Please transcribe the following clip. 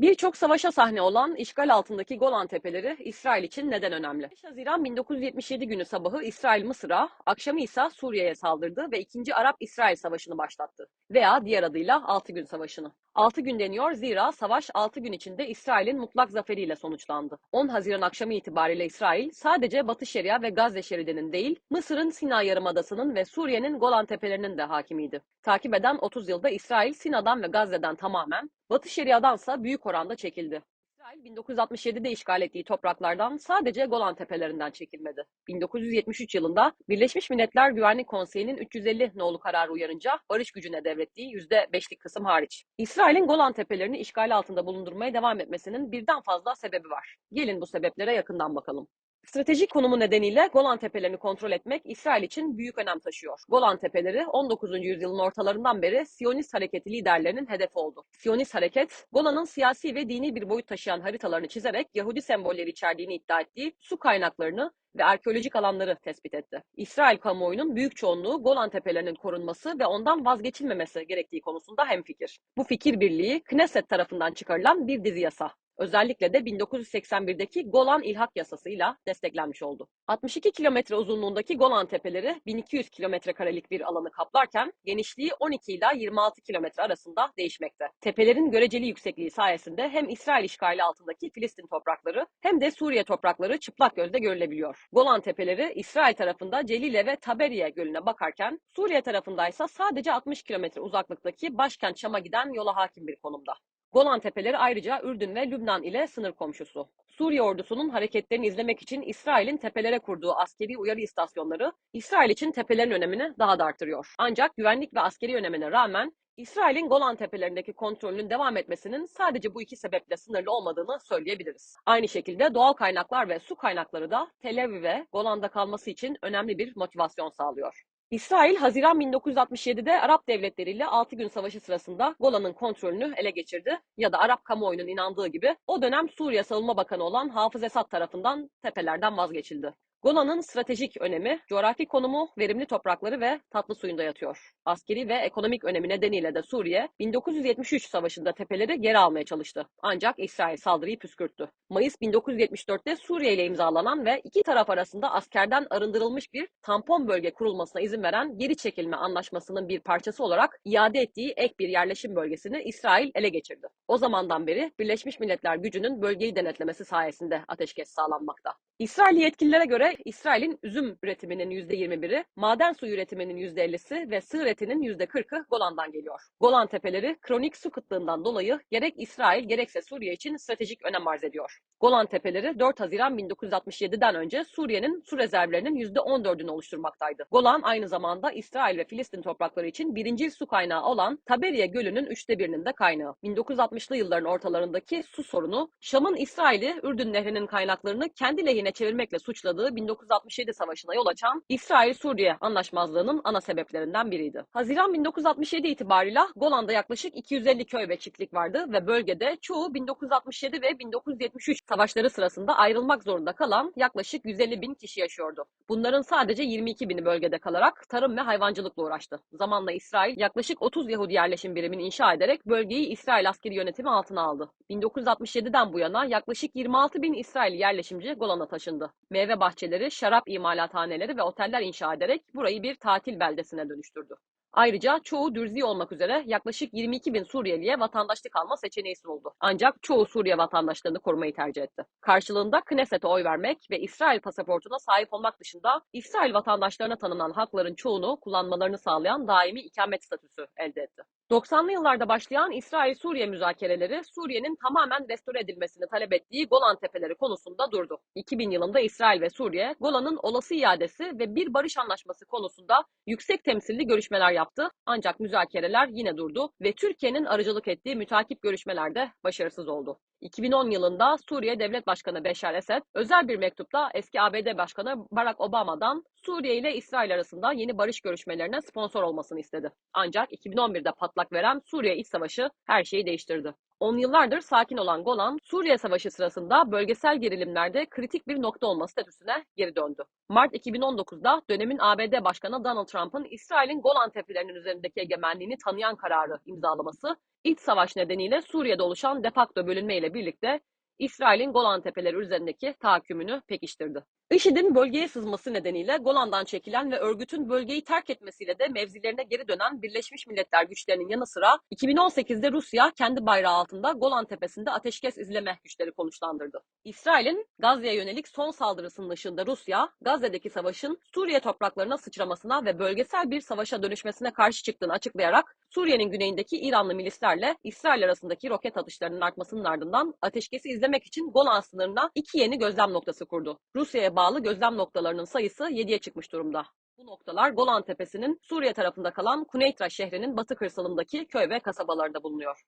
Birçok savaşa sahne olan işgal altındaki Golan Tepeleri İsrail için neden önemli? 5 Haziran 1977 günü sabahı İsrail Mısır'a, akşamı ise Suriye'ye saldırdı ve 2. Arap-İsrail Savaşı'nı başlattı. Veya diğer adıyla 6 gün savaşını. 6 gün deniyor zira savaş 6 gün içinde İsrail'in mutlak zaferiyle sonuçlandı. 10 Haziran akşamı itibariyle İsrail sadece Batı Şeria ve Gazze şeridinin değil, Mısır'ın Sina Yarımadası'nın ve Suriye'nin Golan Tepelerinin de hakimiydi. Takip eden 30 yılda İsrail Sina'dan ve Gazze'den tamamen, Batı Şeria'dansa büyük oranda çekildi. İsrail 1967'de işgal ettiği topraklardan sadece Golan Tepelerinden çekilmedi. 1973 yılında Birleşmiş Milletler Güvenlik Konseyi'nin 350 nolu kararı uyarınca barış gücüne devrettiği %5'lik kısım hariç. İsrail'in Golan Tepelerini işgal altında bulundurmaya devam etmesinin birden fazla sebebi var. Gelin bu sebeplere yakından bakalım. Stratejik konumu nedeniyle Golan Tepelerini kontrol etmek İsrail için büyük önem taşıyor. Golan Tepeleri 19. yüzyılın ortalarından beri Siyonist hareketi liderlerinin hedefi oldu. Siyonist hareket, Golan'ın siyasi ve dini bir boyut taşıyan haritalarını çizerek Yahudi sembolleri içerdiğini iddia ettiği su kaynaklarını ve arkeolojik alanları tespit etti. İsrail kamuoyunun büyük çoğunluğu Golan Tepelerinin korunması ve ondan vazgeçilmemesi gerektiği konusunda hemfikir. Bu fikir birliği Knesset tarafından çıkarılan bir dizi yasa özellikle de 1981'deki Golan İlhak Yasası'yla desteklenmiş oldu. 62 kilometre uzunluğundaki Golan Tepeleri 1200 kilometre karelik bir alanı kaplarken genişliği 12 ila 26 kilometre arasında değişmekte. Tepelerin göreceli yüksekliği sayesinde hem İsrail işgali altındaki Filistin toprakları hem de Suriye toprakları çıplak gözle görülebiliyor. Golan Tepeleri İsrail tarafında Celile ve Taberiye Gölü'ne bakarken Suriye tarafındaysa sadece 60 kilometre uzaklıktaki başkent Şam'a giden yola hakim bir konumda. Golan Tepeleri ayrıca Ürdün ve Lübnan ile sınır komşusu. Suriye ordusunun hareketlerini izlemek için İsrail'in tepelere kurduğu askeri uyarı istasyonları İsrail için tepelerin önemini daha da artırıyor. Ancak güvenlik ve askeri önemine rağmen İsrail'in Golan Tepelerindeki kontrolünün devam etmesinin sadece bu iki sebeple sınırlı olmadığını söyleyebiliriz. Aynı şekilde doğal kaynaklar ve su kaynakları da Tel Aviv'e Golan'da kalması için önemli bir motivasyon sağlıyor. İsrail, Haziran 1967'de Arap devletleriyle 6 gün savaşı sırasında Golan'ın kontrolünü ele geçirdi ya da Arap kamuoyunun inandığı gibi o dönem Suriye Savunma Bakanı olan Hafız Esad tarafından tepelerden vazgeçildi. Golan'ın stratejik önemi, coğrafi konumu, verimli toprakları ve tatlı suyunda yatıyor. Askeri ve ekonomik önemi nedeniyle de Suriye, 1973 savaşında tepeleri geri almaya çalıştı. Ancak İsrail saldırıyı püskürttü. Mayıs 1974'te Suriye ile imzalanan ve iki taraf arasında askerden arındırılmış bir tampon bölge kurulmasına izin veren geri çekilme anlaşmasının bir parçası olarak iade ettiği ek bir yerleşim bölgesini İsrail ele geçirdi. O zamandan beri Birleşmiş Milletler gücünün bölgeyi denetlemesi sayesinde ateşkes sağlanmakta. İsrail yetkililere göre İsrail'in üzüm üretiminin %21'i, maden suyu üretiminin %50'si ve sığır etinin %40'ı Golan'dan geliyor. Golan Tepeleri kronik su kıtlığından dolayı gerek İsrail gerekse Suriye için stratejik önem arz ediyor. Golan Tepeleri 4 Haziran 1967'den önce Suriye'nin su rezervlerinin %14'ünü oluşturmaktaydı. Golan aynı zamanda İsrail ve Filistin toprakları için birinci su kaynağı olan Taberiye Gölü'nün üçte birinin de kaynağı. 1960'lı yılların ortalarındaki su sorunu, Şam'ın İsrail'i Ürdün Nehri'nin kaynaklarını kendi lehine çevirmekle suçladığı 1967 savaşına yol açan İsrail-Suriye anlaşmazlığının ana sebeplerinden biriydi. Haziran 1967 itibarıyla Golan'da yaklaşık 250 köy ve çiftlik vardı ve bölgede çoğu 1967 ve 1973 savaşları sırasında ayrılmak zorunda kalan yaklaşık 150 bin kişi yaşıyordu. Bunların sadece 22 bini bölgede kalarak tarım ve hayvancılıkla uğraştı. Zamanla İsrail yaklaşık 30 Yahudi yerleşim birimini inşa ederek bölgeyi İsrail askeri yönetimi altına aldı. 1967'den bu yana yaklaşık 26 bin İsrail yerleşimci Golan'a taşındı. Meyve bahçeleri, şarap imalathaneleri ve oteller inşa ederek burayı bir tatil beldesine dönüştürdü. Ayrıca çoğu Dürzi olmak üzere yaklaşık 22 bin Suriyeliye vatandaşlık alma seçeneği sunuldu. Ancak çoğu Suriye vatandaşlığını korumayı tercih etti. Karşılığında Knesset'e oy vermek ve İsrail pasaportuna sahip olmak dışında İsrail vatandaşlarına tanınan hakların çoğunu kullanmalarını sağlayan daimi ikamet statüsü elde etti. 90'lı yıllarda başlayan İsrail-Suriye müzakereleri Suriye'nin tamamen restore edilmesini talep ettiği Golan Tepeleri konusunda durdu. 2000 yılında İsrail ve Suriye, Golan'ın olası iadesi ve bir barış anlaşması konusunda yüksek temsilli görüşmeler yaptı. Ancak müzakereler yine durdu ve Türkiye'nin aracılık ettiği mütakip görüşmelerde başarısız oldu. 2010 yılında Suriye Devlet Başkanı Beşar Esed özel bir mektupta eski ABD Başkanı Barack Obama'dan Suriye ile İsrail arasında yeni barış görüşmelerine sponsor olmasını istedi. Ancak 2011'de patlak veren Suriye İç Savaşı her şeyi değiştirdi. On yıllardır sakin olan Golan, Suriye Savaşı sırasında bölgesel gerilimlerde kritik bir nokta olma statüsüne geri döndü. Mart 2019'da dönemin ABD Başkanı Donald Trump'ın İsrail'in Golan Tepelerinin üzerindeki egemenliğini tanıyan kararı imzalaması, iç savaş nedeniyle Suriye'de oluşan defakto bölünme ile birlikte İsrail'in Golan Tepeleri üzerindeki tahakkümünü pekiştirdi. IŞİD'in bölgeye sızması nedeniyle Golan'dan çekilen ve örgütün bölgeyi terk etmesiyle de mevzilerine geri dönen Birleşmiş Milletler güçlerinin yanı sıra 2018'de Rusya kendi bayrağı altında Golan Tepesi'nde ateşkes izleme güçleri konuşlandırdı. İsrail'in Gazze'ye yönelik son saldırısının ışığında Rusya, Gazze'deki savaşın Suriye topraklarına sıçramasına ve bölgesel bir savaşa dönüşmesine karşı çıktığını açıklayarak Suriye'nin güneyindeki İranlı milislerle İsrail arasındaki roket atışlarının artmasının ardından ateşkesi izlemek için Golan sınırına iki yeni gözlem noktası kurdu. Rusya'ya bağlı gözlem noktalarının sayısı 7'ye çıkmış durumda. Bu noktalar Golan Tepesi'nin Suriye tarafında kalan Kuneytra şehrinin batı kırsalındaki köy ve kasabalarda bulunuyor.